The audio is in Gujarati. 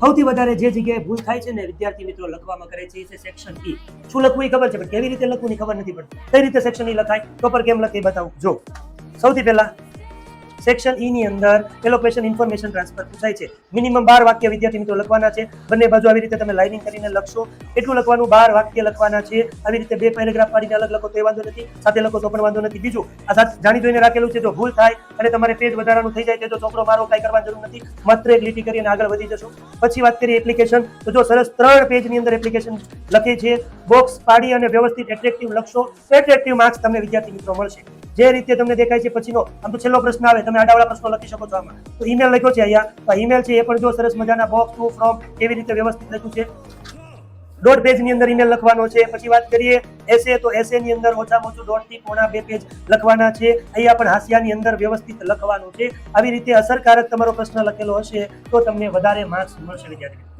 સૌથી વધારે જે જગ્યાએ ભૂલ થાય છે ને વિદ્યાર્થી મિત્રો લખવામાં કરે છે એ સેક્શન ઈ શું લખવું એ ખબર છે? પણ કેવી રીતે લખવું ખબર નથી પડતી. કઈ રીતે સેક્શન ઈ લખાય? પ્રોપર કેમ લખી બતાવું. જો, સૌથી પહેલા સેક્શન ઈ ની અંદર એલોકેશન ઇન્ફોર્મેશન ટ્રાન્સફર પૂછાય છે. મિનિમમ બાર વાક્ય વિદ્યાર્થી મિત્રો લખવાના છે. બંને બાજુ આવી રીતે તમે લાઇનિંગ કરીને લખશો. એટલું લખવાનું બાર વાક્ય લખવાના છે. આવી રીતે બે પેરેગ્રાફ પાડીને અલગ લખો તો એ વાંધો નથી. સાથે લખો તો પણ વાંધો નથી. બીજું, આ જાણી જોઈને રાખેલું છે. જો ભૂલ થાય અને તમારે પેજ વધારાનું થઈ જાય તો છોકરો મારો કાંઈ કરવાની જરૂર નથી. માત્ર એક લીટી કરીને આગળ વધી જશો. પછી વાત કરીએ એપ્લિકેશન તો જો સરસ ત્રણ પેજની અંદર એપ્લિકેશન લખે છે. બોક્સ પાડી અને વ્યવસ્થિત એટ્રેક્ટિવ લખશો. એટ્રેક્ટિવ માર્ક્સ તમને વિદ્યાર્થી મિત્રો મળશે. જે રીતે તમને દેખાય છે, પછીનો આમ તો છેલ્લો પ્રશ્ન આવે, તમે આડાવાળા પ્રશ્નો લખી શકો છો આમાં. તો ઈમેલ લખ્યો છે અહીંયા. તો ઈમેલ છે, એ પણ જો સરસ મજાના બોક્સ ટુ ફ્રોમ કેવી રીતે વ્યવસ્થિત લખ્યું છે? દોઢ પેજની અંદર ઈમેલ લખવાનો છે. પછી વાત કરીએ એસે તો એસે ની અંદર ઓછામાં ઓછું દોઢથી પોણા બે પેજ લખવાના છે. અહીંયા પણ હાસ્યાની અંદર વ્યવસ્થિત લખવાનું છે. આવી રીતે અસરકારક તમારો પ્રશ્ન લખેલો હશે, તો તમને વધારે માર્ક્સ મળશે વિદ્યાર્થી.